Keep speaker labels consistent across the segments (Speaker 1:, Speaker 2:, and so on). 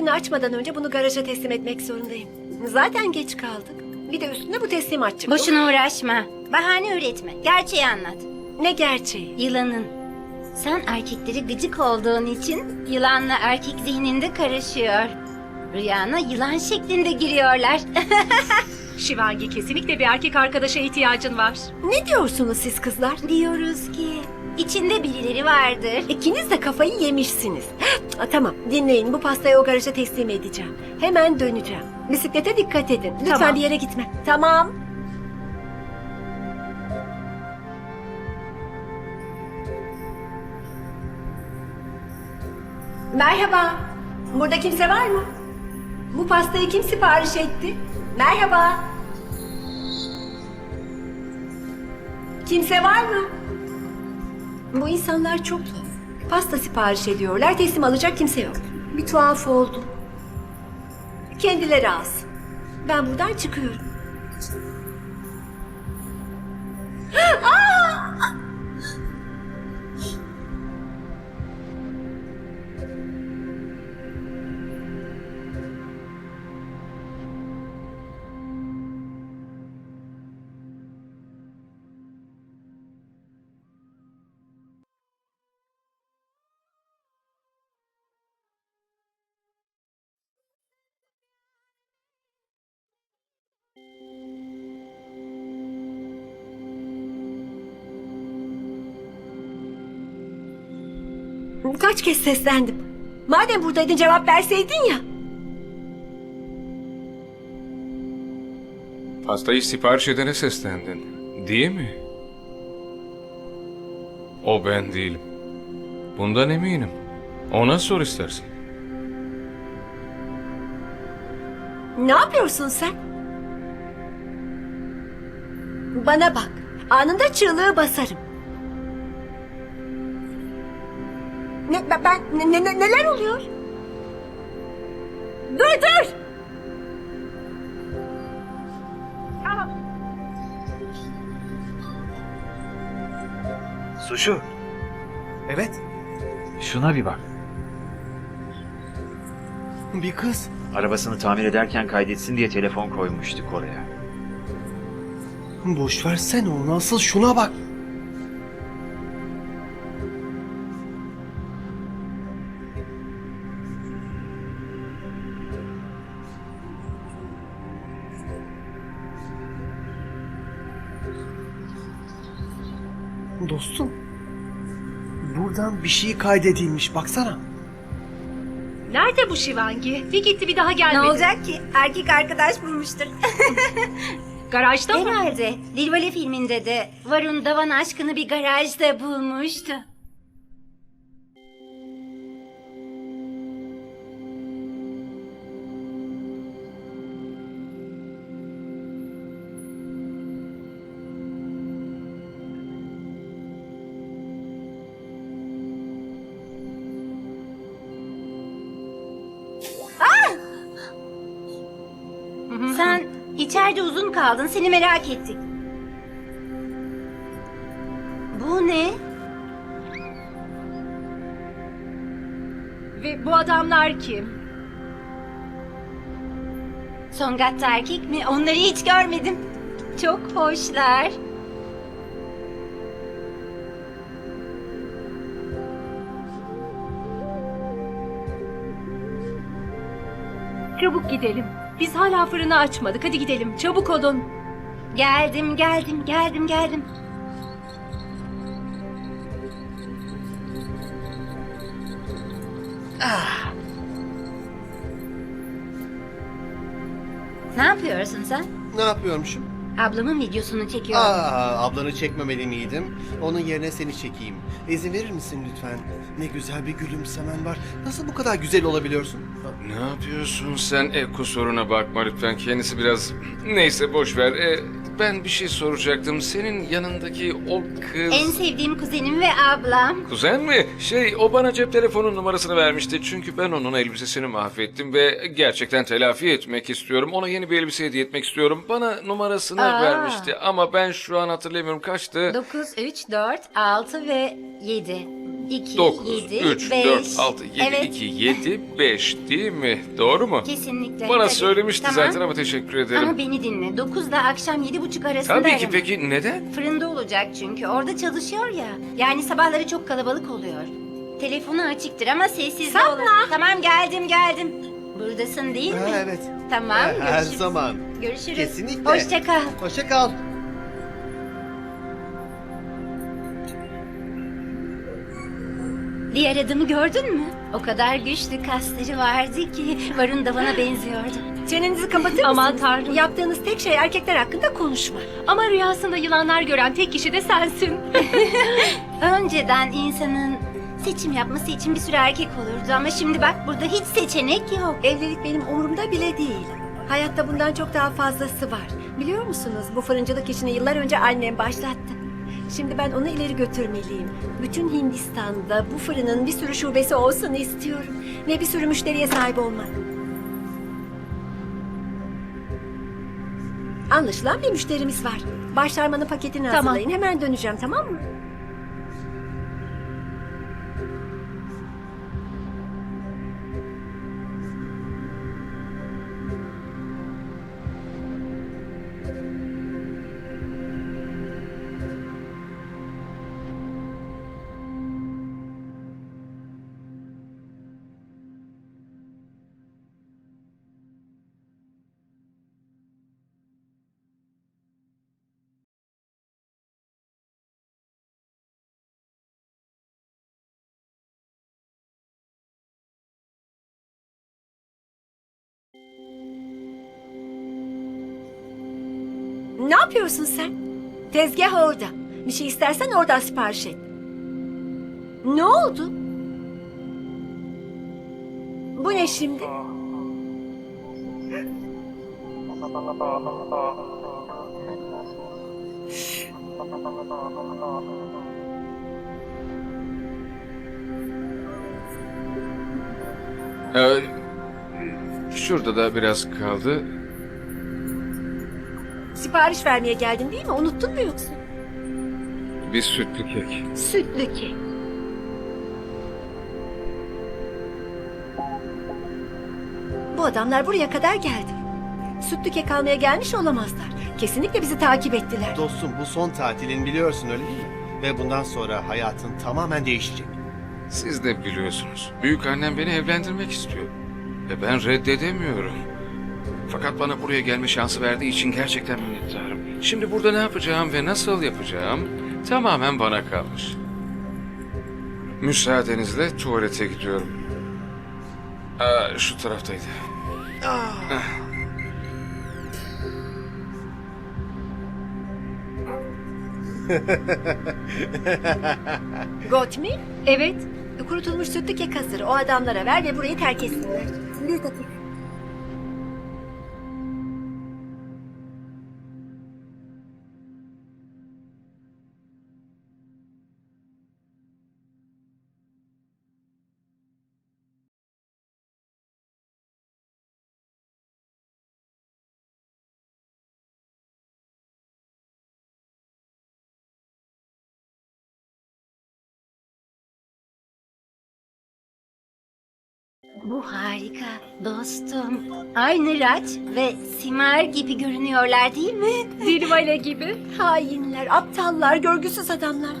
Speaker 1: fırını açmadan önce bunu garaja teslim etmek zorundayım. Zaten geç kaldık. Bir de üstüne bu teslimat çıktı.
Speaker 2: Boşuna uğraşma. Bahane üretme. Gerçeği anlat.
Speaker 1: Ne gerçeği?
Speaker 2: Yılanın. Sen erkekleri gıcık olduğun için yılanla erkek zihninde karışıyor. Rüyana yılan şeklinde giriyorlar.
Speaker 3: Şivangi kesinlikle bir erkek arkadaşa ihtiyacın var.
Speaker 1: Ne diyorsunuz siz kızlar?
Speaker 2: Diyoruz ki içinde birileri vardır.
Speaker 1: İkiniz de kafayı yemişsiniz. Ha, tamam dinleyin bu pastayı o garaja teslim edeceğim. Hemen döneceğim. Bisiklete dikkat edin. Lütfen
Speaker 3: Tamam.
Speaker 1: bir yere gitme. Tamam. Merhaba. Burada kimse var mı? Bu pastayı kim sipariş etti? Merhaba. Kimse var mı? Bu insanlar çok tuhaf. Pasta sipariş ediyorlar, teslim alacak kimse yok. Bir tuhaf oldu. Kendileri alsın. Ben buradan çıkıyorum. Kaç kez seslendim. Madem buradaydın cevap verseydin ya.
Speaker 4: Pastayı sipariş edene seslendin. Değil mi? O ben değilim. Bundan eminim. Ona sor istersen.
Speaker 1: Ne yapıyorsun sen? Bana bak. Anında çığlığı basarım. Ne, ben, ben ne, ne- ne- neler oluyor? Dur dur!
Speaker 5: Suşu.
Speaker 6: Evet,
Speaker 5: Şuna bir bak.
Speaker 6: bir kız.
Speaker 5: Arabasını tamir ederken kaydetsin diye telefon koymuştuk oraya.
Speaker 6: Boş versene onu asıl şuna bak. Dostum. Buradan bir şey kaydedilmiş baksana.
Speaker 3: Nerede bu Şivangi? Bir gitti bir daha gelmedi.
Speaker 2: Ne olacak ki? Erkek arkadaş bulmuştur.
Speaker 3: Garajda mı?
Speaker 2: Herhalde. Dilvale filminde de Varun Davan aşkını bir garajda bulmuştu. İçeride uzun kaldın. Seni merak ettik. Bu ne?
Speaker 3: Ve bu adamlar kim?
Speaker 2: Songat'ta erkek mi? Onları hiç görmedim. Çok hoşlar.
Speaker 3: Çabuk gidelim. Biz hala fırını açmadık. Hadi gidelim. Çabuk olun.
Speaker 2: Geldim, geldim, geldim, geldim. Ne yapıyorsun sen?
Speaker 6: Ne yapıyormuşum?
Speaker 2: Ablamın videosunu çekiyorum.
Speaker 6: Aa, ablanı çekmemeli miydim? Onun yerine seni çekeyim. İzin verir misin lütfen? Ne güzel bir gülümsemen var. Nasıl bu kadar güzel olabiliyorsun?
Speaker 4: Ne yapıyorsun sen? E, kusuruna bakma lütfen. Kendisi biraz... Neyse boş ver. E, ben bir şey soracaktım. Senin yanındaki o kız...
Speaker 2: En sevdiğim kuzenim ve ablam.
Speaker 4: Kuzen mi? Şey, o bana cep telefonun numarasını vermişti. Çünkü ben onun elbisesini mahvettim ve gerçekten telafi etmek istiyorum. Ona yeni bir elbise hediye etmek istiyorum. Bana numarasını
Speaker 2: Aa.
Speaker 4: vermişti ama ben şu an hatırlamıyorum kaçtı.
Speaker 2: 9, 3, 4, 6 ve 7. 2,
Speaker 4: 9,
Speaker 2: 7,
Speaker 4: 3,
Speaker 2: 5.
Speaker 4: 4, 6, 7,
Speaker 2: evet,
Speaker 4: 2, 7, 5 değil mi? Doğru mu?
Speaker 2: Kesinlikle.
Speaker 4: Bana
Speaker 2: Tabii.
Speaker 4: söylemişti
Speaker 2: Tamam.
Speaker 4: zaten ama teşekkür ederim.
Speaker 2: Ama beni dinle. 9 ile akşam 7.30 arasında
Speaker 4: Tabii ki
Speaker 2: arama.
Speaker 4: peki neden?
Speaker 2: Fırında olacak çünkü. Orada çalışıyor ya. Yani sabahları çok kalabalık oluyor. Telefonu açıktır ama sessiz de olur. Tamam geldim geldim. Buradasın değil mi?
Speaker 6: Ha, evet.
Speaker 2: Tamam
Speaker 6: Her
Speaker 2: görüşürüz.
Speaker 6: zaman.
Speaker 2: Görüşürüz.
Speaker 6: Kesinlikle.
Speaker 2: Hoşça kal.
Speaker 6: Hoşça kal.
Speaker 2: Diğer adamı gördün mü? O kadar güçlü kasları vardı ki Varun da bana benziyordu.
Speaker 1: Çenenizi kapatır
Speaker 3: Aman
Speaker 1: mısınız?
Speaker 3: tanrım.
Speaker 1: Yaptığınız tek şey erkekler hakkında konuşma.
Speaker 3: Ama rüyasında yılanlar gören tek kişi de sensin.
Speaker 2: Önceden insanın seçim yapması için bir sürü erkek olurdu ama şimdi bak burada hiç seçenek yok.
Speaker 1: Evlilik benim umurumda bile değil. Hayatta bundan çok daha fazlası var. Biliyor musunuz bu fırıncılık işini yıllar önce annem başlattı. Şimdi ben onu ileri götürmeliyim. Bütün Hindistan'da bu fırının bir sürü şubesi olsun istiyorum. Ve bir sürü müşteriye sahip olmak. Anlaşılan bir müşterimiz var. Başlarmanın paketini
Speaker 3: Tamam.
Speaker 1: hazırlayın. Hemen döneceğim tamam mı? Ne yapıyorsun sen? Tezgah orada. Bir şey istersen oradan sipariş et. Ne oldu? Bu ne şimdi?
Speaker 4: Ee, şurada da biraz kaldı.
Speaker 1: Sipariş vermeye geldin değil mi? Unuttun mu yoksa?
Speaker 4: Bir sütlü kek.
Speaker 1: Sütlü kek. Bu adamlar buraya kadar geldi. Sütlü kek almaya gelmiş olamazlar. Kesinlikle bizi takip ettiler.
Speaker 6: Dostum bu son tatilin biliyorsun öyle değil mi? Ve bundan sonra hayatın tamamen değişecek.
Speaker 4: Siz de biliyorsunuz. Büyük annem beni evlendirmek istiyor. Ve ben reddedemiyorum. Fakat bana buraya gelme şansı verdiği için gerçekten minnettarım. Şimdi burada ne yapacağım ve nasıl yapacağım tamamen bana kalmış. Müsaadenizle tuvalete gidiyorum. Aa, şu taraftaydı.
Speaker 1: Gotmi,
Speaker 3: evet.
Speaker 1: kurutulmuş sütlü kek hazır. O adamlara ver ve burayı terk etsinler. Bir dakika.
Speaker 2: Bu harika dostum. Aynı Raç ve Simar gibi görünüyorlar değil mi?
Speaker 3: Dilvale gibi.
Speaker 1: Hainler, aptallar, görgüsüz adamlar.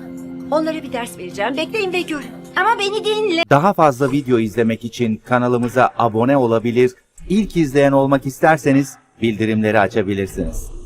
Speaker 1: Onlara bir ders vereceğim. Bekleyin ve görün.
Speaker 2: Ama beni dinle.
Speaker 7: Daha fazla video izlemek için kanalımıza abone olabilir, ilk izleyen olmak isterseniz bildirimleri açabilirsiniz.